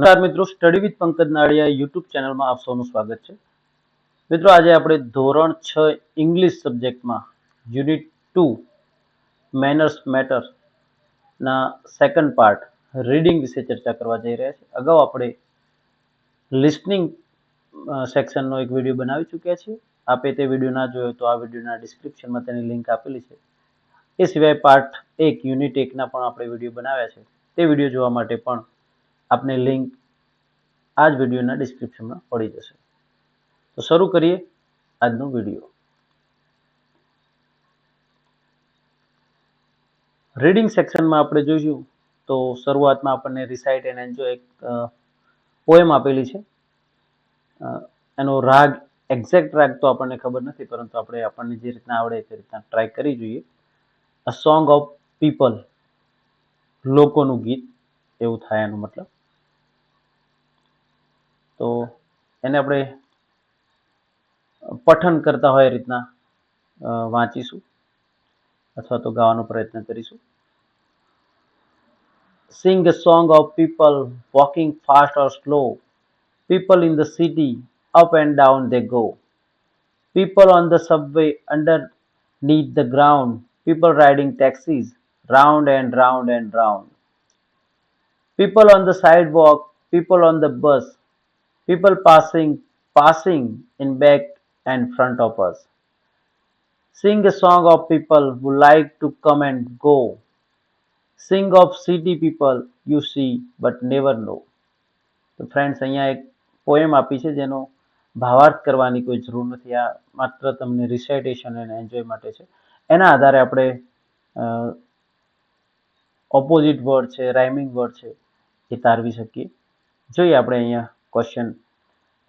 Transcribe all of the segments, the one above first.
નમસ્કાર મિત્રો study with Pankaj Nadiya YouTube ચેનલમાં આપ સૌનું સ્વાગત છે. મિત્રો, આજે આપણે ધોરણ છ ઇંગ્લિશ સબ્જેક્ટમાં યુનિટ ટુ મેનર્સ મેટર ના સેકન્ડ પાર્ટ રીડિંગ વિશે ચર્ચા કરવા જઈ રહ્યા છે અગાઉ આપણે લિસનિંગ સેક્શનનો એક વીડિયો બનાવી ચૂક્યા છીએ. આપે તે વીડિયો ના જોયો તો આ વિડીયોના ડિસ્ક્રિપ્શનમાં તેની લિંક આપેલી છે. એ સિવાય પાર્ટ એક યુનિટ એકના પણ આપણે વીડિયો બનાવ્યા છે. તે વીડિયો જોવા માટે પણ આપને લિંક આ જ વિડીયોના ડિસ્ક્રિપ્શનમાં પડી જશે. તો શરૂ કરીએ આજનો વીડિયો. રીડિંગ સેક્શનમાં આપણે જોઈશું તો શરૂઆતમાં આપણને રિસાઇટ એન્ડ એન્જો એક પોએમ આપેલી છે. એનો રાગ એક્ઝેક્ટ રાગ તો આપણને ખબર નથી, પરંતુ આપણે આપણને જે રીતના આવડે તે રીતના ટ્રાય કરી જોઈએ. અ સોંગ ઓફ પીપલ લોકોનું ગીત, એવું થાય એનો મતલબ. તો એને આપણે પઠન કરતા હોય એ રીતના અ, વાંચીશું અથવા તો ગાવાનો પ્રયત્ન કરીશું Sing a song of people walking fast or slow. People in the city, up and down they go. People on the subway, underneath the ground. People riding taxis, round and round and round. People on the sidewalk, people on the bus. People passing, passing in back and front of us. Sing a song of people who like to come and go. Sing of city people you see but never know. તો friends અહીંયા એક poem આપી છે જેનો ભાવાર્થ કરવાની કોઈ જરૂર નથી આ માત્ર તમને રિસાઇટેશન અને એન્જોય માટે છે એના આધારે આપણે ઓપોઝિટ વર્ડ છે રાઇમિંગ વર્ડ છે એ તારવી શકીએ જોઈએ આપણે અહીંયા question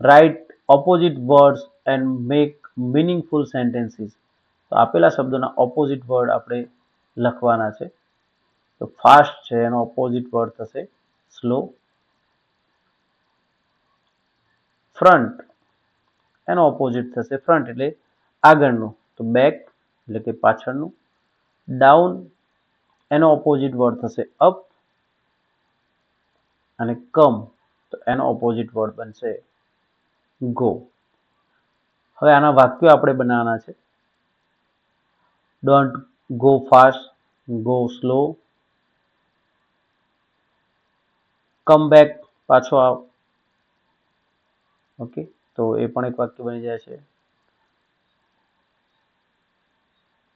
Write opposite words and make meaningful sentences. તો આપેલા શબ્દોના ઓપોઝિટ વર્ડ આપણે લખવાના છે. તો ફાસ્ટ છે, એનો ઓપોઝિટ વર્ડ થશે સ્લો ફ્રન્ટ એનો ઓપોઝિટ થશે ફ્રન્ટ એટલે આગળનું. તો બેક એટલે કે પાછળનું. ડાઉન એનો ઓપોઝિટ વર્ડ થશે અપ અને કમ તો એનો ઓપોઝિટ વર્ડ બનશે ગો હવે આના વાક્યો આપણે બનાવવાના છે. Don't go fast go slow come back પાછો આવ. ઓકે તો એ પણ એક વાક્ય બની જાય છે.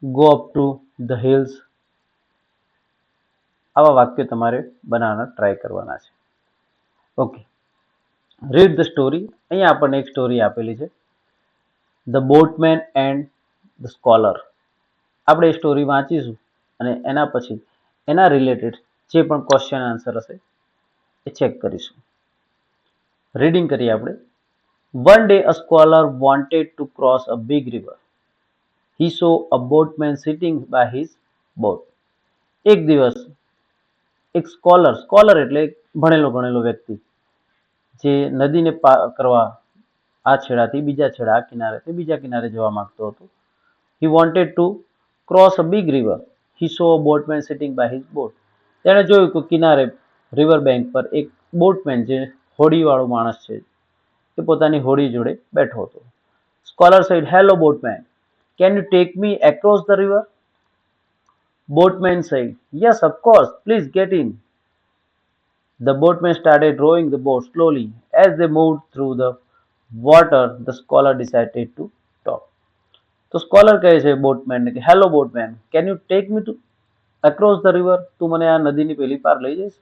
Go up to the hills આવા વાક્યો તમારે બનાવવાના ટ્રાય કરવાના છે. ઓકે રીડ ધ સ્ટોરી અહીંયા આપણને એક સ્ટોરી આપેલી છે. The boatman and the scholar આપણે એ સ્ટોરી વાંચીશું અને એના પછી એના રિલેટેડ જે પણ ક્વેશ્ચન આન્સર હશે, એ ચેક કરીશું. રીડિંગ કરીએ આપણે. One day a scholar wanted to cross a big river he saw a boatman sitting by his boat એક દિવસ એક સ્કોલર સ્કોલર એટલે ભણેલો ગણેલો વ્યક્તિ. જે નદીને પાર કરવા આ છેડાથી બીજા છેડા, આ કિનારેથી બીજા કિનારે જવા માંગતો હતો. He wanted to cross a big river he saw a boatman sitting by his boat તેણે જોયું કે કિનારે રિવર બેન્ક પર એક બોટમેન જે હોડીવાળો માણસ છે તે પોતાની હોડી જોડે બેઠો હતો. Scholar said hello boatman can you take me across the river boatman said yes of course please get in. The boatman started rowing the boat slowly. As they moved through the water, the scholar decided to talk. તો scholar કહે છે બોટમેનને કે hello boatman can you take me to across the river તું મને આ નદીની પેલી પાર લઈ જઈશ?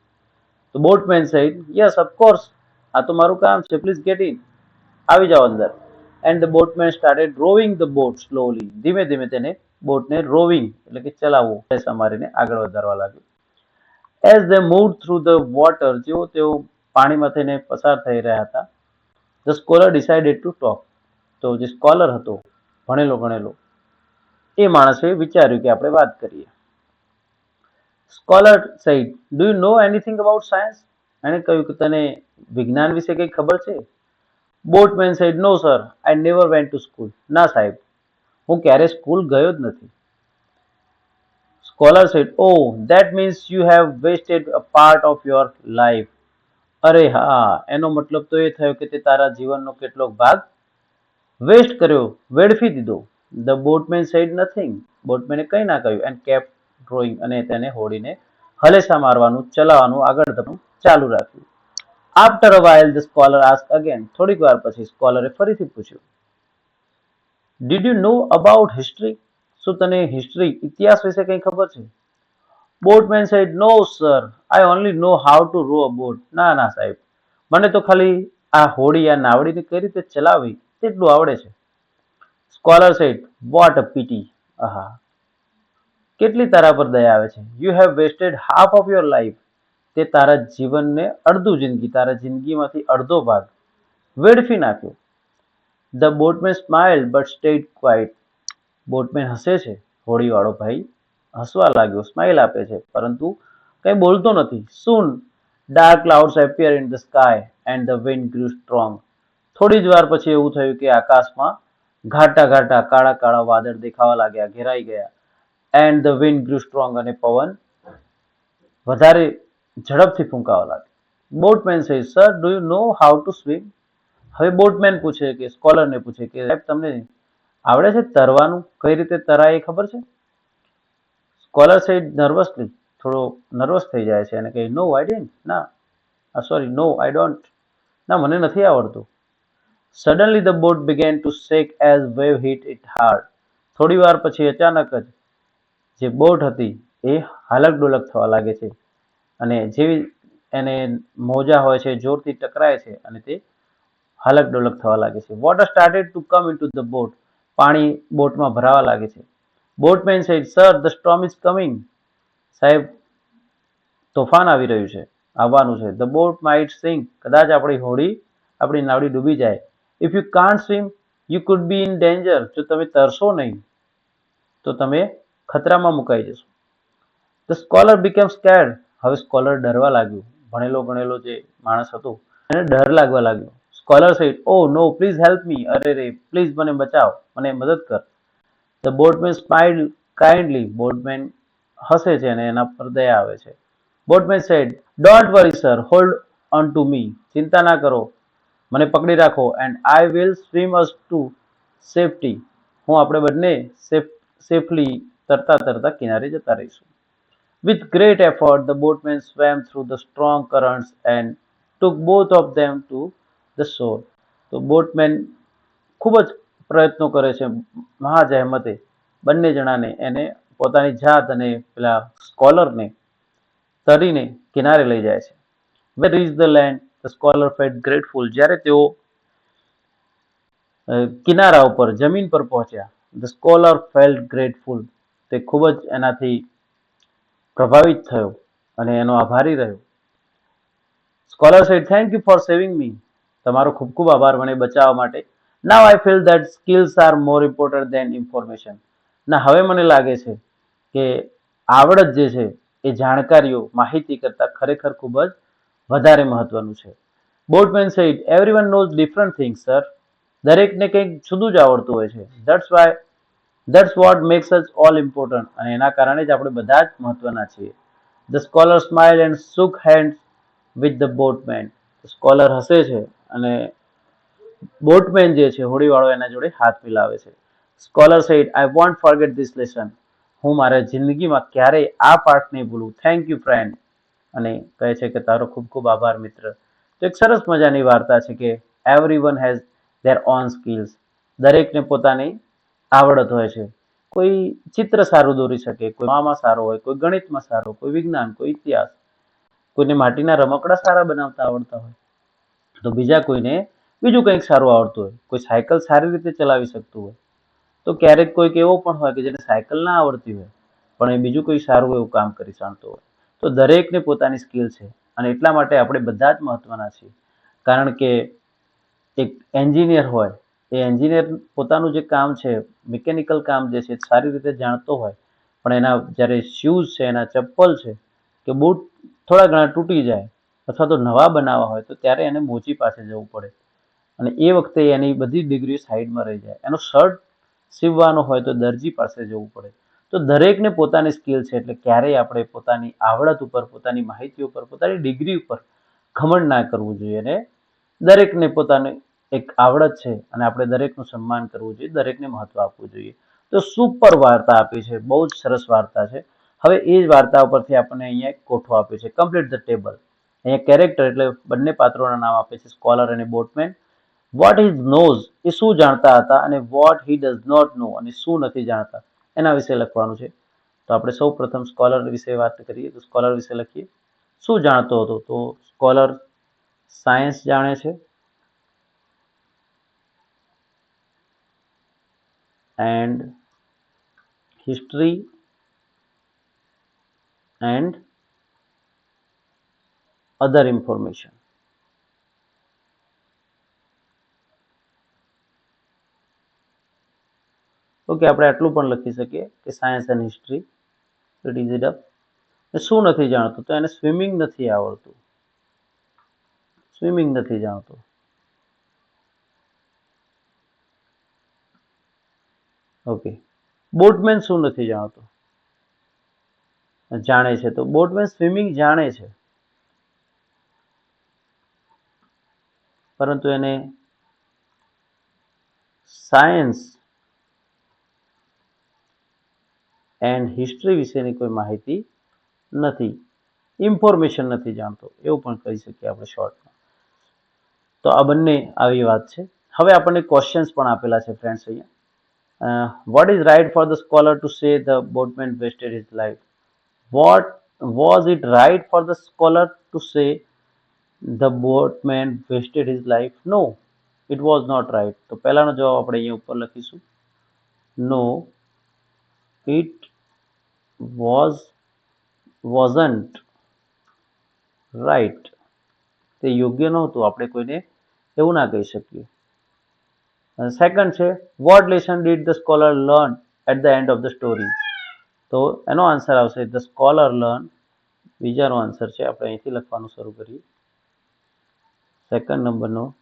તો બોટમેન said યસ ઓફકોર્સ આ તો મારું કામ છે. પ્લીઝ ગેટ ઇન આવી જાઓ અંદર. And the boatman started rowing the boat slowly ધીમે ધીમે તેને બોટને રોવિંગ એટલે કે ચલાવવું પૈસા મારીને આગળ વધારવા લાગ્યું. As they moved through the water જેવો તેઓ પાણીમાં થઈને પસાર થઈ રહ્યા હતા the scholar decided to talk તો જે સ્કોલર હતો ભણેલો ગણેલો એ માણસે વિચાર્યું કે આપણે વાત કરીએ scholar said do you know anything about science એણે કહ્યું કે તને વિજ્ઞાન વિશે કંઈ ખબર છે boatman said no sir i never went to school ના સાહેબ હું ક્યારે સ્કૂલ ગયો જ નથી Said, Oh, that means you have wasted a part of your life. અરે હા એનો મતલબ તો એ થયો કે તે તારા જીવનનો કેટલોક ભાગ વેસ્ટ કર્યો વેડફી દીધો. ધ બોટમેન સેડ નથિંગ બોટમેને કંઈ ના કહ્યું એન્ડ કેપ ડ્રોઈંગ અને તેને હોડીને હલેસા મારવાનું ચલાવવાનું આગળ ધપવાનું ચાલુ રાખ્યું. After a while the scholar ask again થોડીક વાર પછી સ્કોલરે ફરીથી પૂછ્યું did you know about history શું તને હિસ્ટ્રી ઇતિહાસ વિશે કંઈ ખબર છે? બોટમેન સાહેબ no sir I only know how to row a boat ના ના, સાહેબ. મને તો ખાલી આ હોડી, આ નાવડીને કઈ રીતે ચલાવવી તેટલું આવડે છે. સ્કોલર સાહેબ વોટ અ પીટી આહા. કેટલી તારા પર દયા આવે છે? You have wasted half of your life તે તારા જીવનને અડધું જિંદગી, તારા જિંદગીમાંથી અડધો ભાગ વેડફી નાખ્યો. The boatman smile but stayed quiet boatman હસે છે? હોડીવાળો ભાઈ હસવા લાગ્યો સ્માઇલ આપે છે. પરંતુ કંઈ બોલતો નથી. Soon dark clouds appear in the sky and the wind grew strong થોડી જ વાર પછી એવું થયું કે આકાશમાં ઘાટા ઘાટા કાળા કાળા વાદળ દેખાવા લાગ્યા, ઘેરાઈ ગયા. And the wind grew strong અને પવન વધારે ઝડપથી ફૂંકાવા લાગ્યો. Boatman say sir do you know how to swim હવે બોટમેન પૂછે કે સ્કોલરને પૂછે કે, સાહેબ, તમને આવડે છે? તરવાનું કઈ રીતે તરાય એ ખબર છે? સ્કોલર સાઈડ નર્વસલી થોડો નર્વસ થઈ જાય છે અને કહે no I don't know. Sorry no I don't ના, મને નથી આવડતું. Suddenly the boat began to shake as wave hit it hard થોડી વાર પછી અચાનક જ જે બોટ હતી એ હાલક ડોલક થવા લાગે છે અને જેવી એને મોજા હોય છે, જોરથી ટકરાય છે અને તે હાલક ડોલક થવા લાગે છે. Water started to come in to the boat પાણી બોટમાં ભરાવા લાગે છે. બોટમેન સાહેબ sir, the storm is coming. સાહેબ, તોફાન આવી રહ્યું છે. આવવાનું છે. The boat might sink. કદાચ આપણી હોડી, આપણી નાવડી ડૂબી જાય. If you can't swim you could be in danger જો તમે તરશો નહીં, તો તમે ખતરામાં મુકાઈ જશો. ધ સ્કોલર બીકેમ સ્કેર્ડ હવે સ્કોલર ડરવા લાગ્યું. ભણેલો ગણેલો જે માણસ હતો, એને ડર લાગવા લાગ્યો. Scholar said oh no please help me અરે રે પ્લીઝ મને બચાવ. મને મદદ કર. The boatman smile kindly boatman હસે છે અને એના પર દયા આવે છે. Boatman said don't worry sir hold on to me ચિંતા ના કરો. મને પકડી રાખો and I will swim us to safety હું આપણે બંને સેફ સેફલી તરતા તરતા કિનારે જતા રહીશું. With great effort the boatman swam through the strong currents and took both of them to the shore. તો બોટમેન ખૂબ જ પ્રયત્નો કરે છે મહાજહેમતે બંને જણાને એને પોતાની જાત અને પેલા સ્કોલરને તરીને કિનારે લઈ જાય છે. Where is the land the scholar felt grateful જ્યારે તેઓ કિનારા ઉપર, જમીન પર પહોંચ્યા ધ સ્કોલર ફેલ્ટ ગ્રેટફુલ તે ખૂબ જ એનાથી પ્રભાવિત થયો અને એનો આભારી રહ્યો. Scholar said thank you for saving me તમારો ખૂબ ખૂબ આભાર મને બચાવવા માટે. Now I feel that skills are more important than information ના, હવે મને લાગે છે કે આવડત જે છે એ જાણકારીઓ, માહિતી કરતાં ખરેખર ખૂબ જ વધારે મહત્વનું છે. Boatman said everyone knows different things sir દરેકને કંઈક જુદું જ આવડતું હોય છે. That's why that's what makes us all important અને એના કારણે જ આપણે બધા જ મહત્વના છીએ. The scholar smile and shook hand with the boatman scholar હસે છે અને બોટમેન જે છે હોડીવાળો એના જોડે હાથ મિલાવે છે. Scholar said I won't forget this lesson હું મારા જિંદગીમાં ક્યારેય આ પાઠ નહીં ભૂલું. થેન્ક યુ ફ્રેન્ડ અને કહે છે કે, તારો ખૂબ ખૂબ આભાર, મિત્ર. તો એક સરસ મજાની વાર્તા છે કે everyone has their own skills દરેકને પોતાની આવડત હોય છે. કોઈ ચિત્ર સારું દોરી શકે, કોઈ મામાં સારો હોય, કોઈ ગણિતમાં સારો, કોઈ વિજ્ઞાન, કોઈ ઇતિહાસ. કોઈને માટીના રમકડા સારા બનાવતા આવડતા હોય. તો બીજા કોઈને બીજું કંઈક સારું આવડતું હોય. કોઈ સાયકલ સારી રીતે ચલાવી શકતું હોય. તો ક્યારેક કોઈક એવો પણ હોય કે જેને સાયકલ ના આવડતી હોય, પણ એ બીજું કોઈ સારું એવું કામ કરી જાણતો હોય. તો દરેકને પોતાની સ્કિલ છે અને એટલા માટે આપણે બધા જ મહત્વના છીએ. કારણ કે એક એન્જિનિયર હોય, એ એન્જિનિયર પોતાનું જે કામ છે, મિકેનિકલ કામ જે છે, સારી રીતે જાણતો હોય, પણ એના જ્યારે શૂઝ છે, એના ચપ્પલ છે, કે બૂટ થોડા ઘણા તૂટી જાય અથવા તો નવા બનાવવા હોય, તો ત્યારે એને મોચી પાસે જવું પડે. અને એ વખતે એની બધી ડિગ્રી સાઈડમાં રહી જાય. એનો શર્ટ સીવવાનો હોય તો દરજી પાસે જવું પડે. તો દરેકને પોતાની સ્કિલ છે એટલે ક્યારેય આપણે પોતાની આવડત ઉપર, પોતાની માહિતી ઉપર, પોતાની ડિગ્રી ઉપર ઘમંડ ના કરવું જોઈએ અને દરેકને પોતાની એક આવડત છે અને આપણે દરેકનું સન્માન કરવું જોઈએ, દરેકને મહત્વ આપવું જોઈએ. તો સુપર વાર્તા આપી છે, બહુ જ સરસ વાર્તા છે. હવે એ જ વાર્તા ઉપરથી આપણને અહીંયા કોઠો આપ્યો છે કમ્પ્લીટ ધ ટેબલ અહીંયા કેરેક્ટર એટલે બંને પાત્રોના નામ આપે છે સ્કોલર અને બોટમેન વોટ ઇઝ નોઝ એ શું જાણતા હતા અને what he does not know અને શું નથી જાણતા એના વિશે લખવાનું છે. તો આપણે સૌ પ્રથમ સ્કોલર વિશે વાત કરીએ તો સ્કોલર વિશે લખીએ. શું જાણતો હતો? તો સ્કોલર સાયન્સ જાણે છે. And history and other information. Okay, આપણે આટલું પણ લખી શકીએ કે science and history it is it up શું નથી જાણતું? તો એને સ્વિમિંગ નથી આવડતું. સ્વિમિંગ નથી જાણતું. ઓકે. બોટમેન શું નથી જાણતો? જાણે છે તો. બોટમેન સ્વિમિંગ જાણે છે. પરંતુ એને સાયન્સ એન્ડ હિસ્ટ્રી વિશેની કોઈ માહિતી નથી. ઇન્ફોર્મેશન નથી જાણતો, એવું પણ કહી શકીએ આપણે શોર્ટમાં તો આ બંને આવી વાત છે. હવે આપણને ક્વેશ્ચન્સ પણ આપેલા છે ફ્રેન્ડ્સ અહીંયા. What is right for the scholar to say the boatman wasted his life what was it right for the scholar to say the boatman wasted his life no it was not right તો પહેલાનો જવાબ આપણે અહીંયા ઉપર લખીશું. No it was wasn't right તે યોગ્ય નહોતું આપણે કોઈને એવું ના કહી શકીએ. સેકન્ડ છે what lesson did the scholar learn at the end of the story તો એનો આન્સર આવશે. ધ સ્કોલર લર્ન બીજાનો આન્સર છે. આપણે અહીંથી લખવાનું શરૂ કરીએ. સેકન્ડ નંબરનો